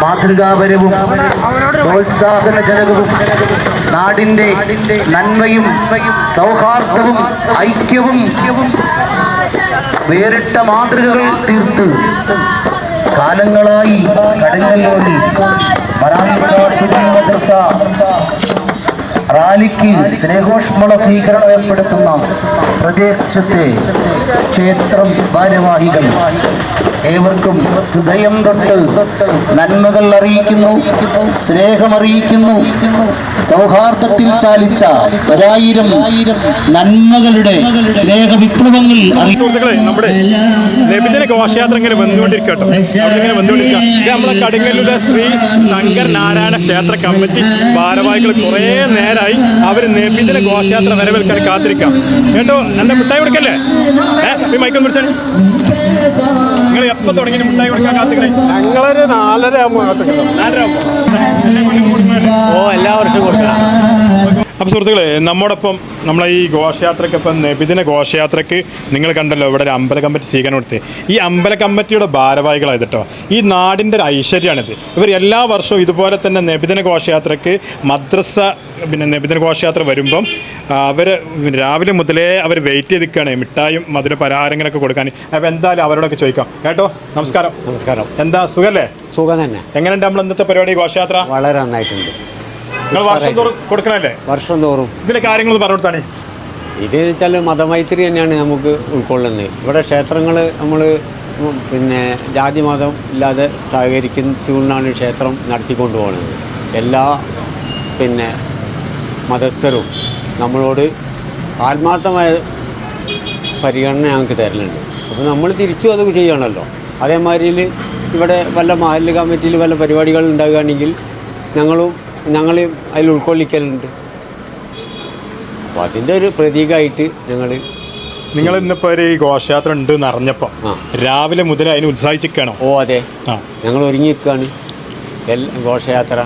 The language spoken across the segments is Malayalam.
മാതൃകാപരവും പ്രോത്സാഹനജനകവും നാടിന്റെ നന്മയും സൗഹാർദ്ദവും ഐക്യവും വേറിട്ട മാതൃകകൾ തീർത്ത് കാലങ്ങളായി മദ്രസ റാലിക്ക് സ്നേഹോഷ്മള സ്വീകരണം ഏർപ്പെടുത്തുന്ന പ്രദേശത്തെ ക്ഷേത്രം ഭാരവാഹികൾ ഏവർക്കും ഹൃദയം തൊട്ട് നന്മകൾ അറിയിക്കുന്നു സ്നേഹമറിയിക്കുന്നു. സൗഹാർദ്ദത്തിൽ ചാലിച്ച ഒരായിരം നന്മകളുടെ സ്നേഹ വിപ്ലവങ്ങൾ നമ്മുടെ ശ്രീ ക്ഷേത്ര കമ്മിറ്റി ഭാരവാഹികൾ കുറേ നേരമായി അവർ നബിദിന ഘോഷയാത്ര വരവേൽക്കാൻ കാത്തിരിക്കാം. കേട്ടോ എന്താ മിഠായി കൊടുക്കല്ലേ? ഈ മൈക്കം പിടിച്ചാണ് നിങ്ങൾ എപ്പോൾ തുടങ്ങി മിഠായി കൊടുക്കാൻ കാത്തിക്കണേ? ഞങ്ങളൊരു നാലര ആകുമ്പോൾ നാലര ഓ എല്ലാ വർഷവും കൊടുക്കണം. അപ്പോൾ സുഹൃത്തുക്കളെ നമ്മോടൊപ്പം നമ്മളെ ഈ ഘോഷയാത്രയ്ക്കൊപ്പം നബിദിന ഘോഷയാത്രയ്ക്ക് നിങ്ങൾ കണ്ടല്ലോ ഇവിടെ ഒരു അമ്പല കമ്മിറ്റി സ്വീകരണം കൊടുത്ത്. ഈ അമ്പല കമ്മിറ്റിയുടെ ഭാരവാഹികളായത് കേട്ടോ ഈ നാടിന്റെ ഒരു ഐശ്വര്യമാണിത്. ഇവർ എല്ലാ വർഷവും ഇതുപോലെ തന്നെ നബിദിന ഘോഷയാത്രയ്ക്ക് മദ്രസ പിന്നെ നബിദിന ഘോഷയാത്ര വരുമ്പം അവർ രാവിലെ മുതലേ അവർ വെയിറ്റ് ചെയ്ത് നിൽക്കുകയാണ് മിഠായും മധുര പലഹാരങ്ങളൊക്കെ കൊടുക്കാൻ. അപ്പോൾ എന്തായാലും അവരോടൊക്കെ ചോദിക്കാം. കേട്ടോ നമസ്കാരം. നമസ്കാരം. എന്താ സുഖല്ലേ? സുഖം തന്നെ. എങ്ങനെയുണ്ട് നമ്മൾ ഇന്നത്തെ പരിപാടി ഘോഷയാത്ര? വളരെ നന്നായിട്ടുണ്ട്. നിങ്ങൾ വർഷം തോറും കൊടുക്കണല്ലേ? വർഷം തോറും. ഇതിന്റെ കാര്യങ്ങൾ പറഞ്ഞു കൊടുത്താണ്. ഇത് വെച്ചാൽ മതമൈത്രി തന്നെയാണ് നമുക്ക് ഉൾക്കൊള്ളുന്നത്. ഇവിടെ ക്ഷേത്രങ്ങൾ നമ്മൾ പിന്നെ ജാതി മതം ഇല്ലാതെ സഹകരിച്ചുകൊണ്ടാണ് ക്ഷേത്രം നടത്തിക്കൊണ്ടു പോകുന്നത് എല്ലാ പിന്നെ മതസ്ഥരും നമ്മളോട് ആത്മാർത്ഥമായ പരിഗണന ഞങ്ങൾക്ക് തരലുണ്ട്. അപ്പോൾ നമ്മൾ തിരിച്ചും അത് ചെയ്യണമല്ലോ അതേമാതിരിയിൽ ഇവിടെ വല്ല മഹല്ല് കമ്മിറ്റിയിൽ വല്ല പരിപാടികൾ ഉണ്ടാകുകയാണെങ്കിൽ ഞങ്ങളും ഞങ്ങളെയും അതിൽ ഉൾക്കൊള്ളിക്കലുണ്ട്. അപ്പോൾ അതിന്റെ ഒരു പ്രതീകമായിട്ട് ഞങ്ങൾ നിങ്ങൾ ഇന്നിപ്പോൾ ഒരു ഘോഷയാത്ര ഉണ്ട് എന്ന് അറിഞ്ഞപ്പോൾ രാവിലെ മുതൽ അതിന് ഉത്സാഹിച്ചിരിക്കണോ ഓ അതെ. ഞങ്ങൾ ഒരുങ്ങി നിൽക്കുകയാണ്. എല്ലാ ഘോഷയാത്ര.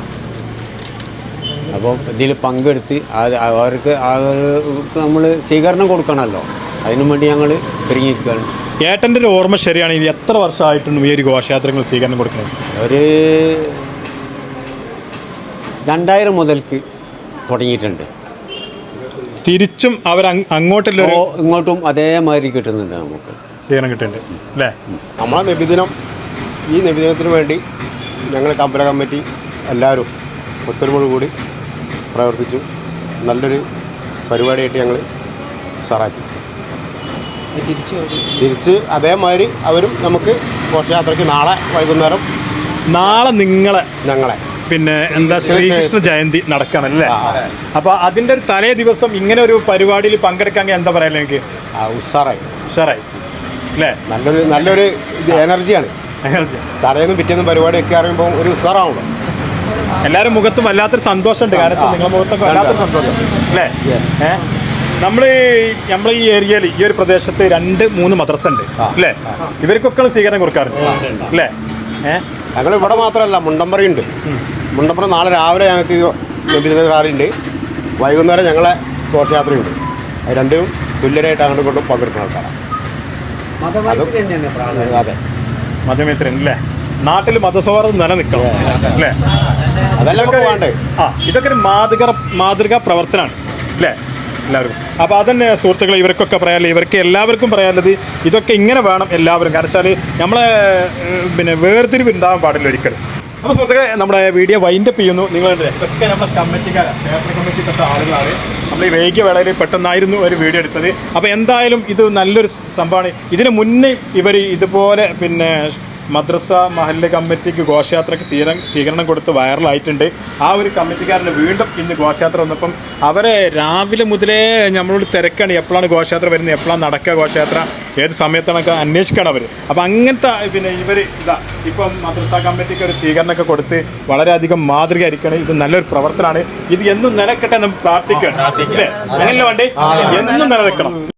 അപ്പോൾ ഇതിൽ പങ്കെടുത്ത് അത് അവർക്ക് അവർക്ക് നമ്മൾ സ്വീകരണം കൊടുക്കണമല്ലോ അതിനു വേണ്ടി ഞങ്ങൾ ഒരുങ്ങിക്കുകയാണ് ഏട്ടന്റെ ഒരു ഓർമ്മ ശരിയാണെങ്കിൽ എത്ര വർഷമായിട്ടുണ്ട് ഈ ഒരു ഘോഷയാത്രകൾ സ്വീകരണം കൊടുക്കുന്നത് ഒരു രണ്ടായിരം മുതൽക്ക് തുടങ്ങിയിട്ടുണ്ട്. തിരിച്ചും അവർ അങ്ങോട്ടുള്ള ഇങ്ങോട്ടും അതേമാതിരി കിട്ടുന്നുണ്ട് നമുക്ക്. സ്വീകരണം കിട്ടുന്നുണ്ട്. അല്ലേ? നമ്മളെ നബിദിനം ഈ നബിദിനത്തിന് വേണ്ടി ഞങ്ങൾ കമ്പല കമ്മിറ്റി എല്ലാവരും ഒത്തൊരുമോട് കൂടി പ്രവർത്തിച്ചു. നല്ലൊരു പരിപാടിയായിട്ട് ഞങ്ങൾ സാറാക്കി. തിരിച്ച് അതേമാതിരി അവരും നമുക്ക് ഘോഷയാത്രയ്ക്ക് നാളെ വൈകുന്നേരം നാളെ നിങ്ങളെ. ഞങ്ങളെ. പിന്നെ എന്താ ശ്രീകൃഷ്ണ ജയന്തി നടക്കണം അല്ലേ. അപ്പൊ അതിന്റെ ഒരു തലേ ദിവസം ഇങ്ങനെ ഒരു പരിപാടിയിൽ പങ്കെടുക്കാൻ എന്താ പറയാ എനിക്ക് ഉഷാറായി. ഉഷാറായി. അല്ലേ? നല്ലൊരു നല്ലൊരു എനർജിയാണ് എനർജി തലേന്നും പിറ്റേന്നും പരിപാടി ഒക്കെ അറിയുമ്പോൾ ഒരു ഉഷാറാണല്ലോ. എല്ലാവരും മുഖത്തും വല്ലാത്തൊരു സന്തോഷമുണ്ട്. കാരണം നിങ്ങളുടെ മുഖത്തൊക്കെ വല്ലാത്തൊരു സന്തോഷം. അല്ലേ? ഏഹ് നമ്മൾ നമ്മൾ ഈ ഏരിയയിൽ ഈ ഒരു പ്രദേശത്ത് രണ്ട് മൂന്ന് മദ്രസ ഉണ്ട് അല്ലേ? ഇവർക്കൊക്കെ സ്വീകരണം കൊടുക്കാറുണ്ട്. അല്ലേ? ഏഹ് ഞങ്ങൾ ഇവിടെ മാത്രമല്ല മുണ്ടമ്പറി ഉണ്ട് മുണ്ടമ്പറ നാളെ രാവിലെ ഞങ്ങൾക്ക് നബിദിന റാലിയുണ്ട്. വൈകുന്നേരം ഞങ്ങളെ ഘോഷയാത്രയുണ്ട്. അത് രണ്ടും തുല്യരായിട്ട് അങ്ങോട്ട് കൊണ്ട് പങ്കെടുക്കുന്ന ആൾക്കാരാണ് അതെ മതമേത്രൻ അല്ലേ നാട്ടിൽ മതസൗഹാർദ്ദം നിലനിൽക്കണം. അല്ലേ? ഇതൊക്കെ ഒരു മാതൃക മാതൃകാ പ്രവർത്തനമാണ് അല്ലേ? എല്ലാവർക്കും. അപ്പോൾ അതന്നെ സുഹൃത്തുക്കളെ ഇവർക്കൊക്കെ പറയാനുള്ളത് ഇവർക്ക് എല്ലാവർക്കും പറയാനുള്ളത് ഇതൊക്കെ ഇങ്ങനെ വേണം എല്ലാവരും. കാരണം വെച്ചാൽ നമ്മളെ പിന്നെ വേർതിരിവ് ഉണ്ടാകാൻ പാടില്ല ഒരിക്കലും. അപ്പോൾ സുഹൃത്തുക്കളെ നമ്മുടെ വീഡിയോ വൈൻഡപ്പ് ചെയ്യുന്നു. നിങ്ങൾ ഇതൊക്കെ നമ്മുടെ കമ്മിറ്റിക്കാരാണ് കമ്മിറ്റി ആളുകളാണ്. നമ്മൾ ഈ വൈകിയ വേളയിൽ പെട്ടെന്നായിരുന്നു ഒരു വീഡിയോ എടുത്തത്. അപ്പോൾ എന്തായാലും ഇത് നല്ലൊരു സംഭവമാണ്. ഇതിന് മുന്നേ ഇവർ ഇതുപോലെ പിന്നെ മദ്രസ മഹല്ല് കമ്മിറ്റിക്ക് ഘോഷയാത്രയ്ക്ക് സ്വീകരണം സ്വീകരണം കൊടുത്ത് വൈറലായിട്ടുണ്ട്. ആ ഒരു കമ്മിറ്റിക്കാരന് വീണ്ടും ഇന്ന് ഘോഷയാത്ര വന്നപ്പം അവരെ രാവിലെ മുതലേ നമ്മളോട് തിരക്കാണ്. എപ്പോഴാണ് ഘോഷയാത്ര വരുന്നത്? എപ്പോഴാണ് നടക്കുക ഘോഷയാത്ര? ഏത് സമയത്താണൊക്കെ അന്വേഷിക്കണം അവർ അപ്പം അങ്ങനത്തെ പിന്നെ ഇവർ ഇതാ ഇപ്പം മദ്രസ കമ്മിറ്റിക്ക് ഒരു സ്വീകരണമൊക്കെ കൊടുത്ത് വളരെയധികം മാതൃകയായിരിക്കണം ഇത് നല്ലൊരു പ്രവർത്തനമാണ്. ഇത് എന്നും നിലക്കട്ടെ നമുക്ക് പ്രാർത്ഥിക്കണം അങ്ങനെയല്ല വേണ്ടേ? എന്നും നിലനിൽക്കണം.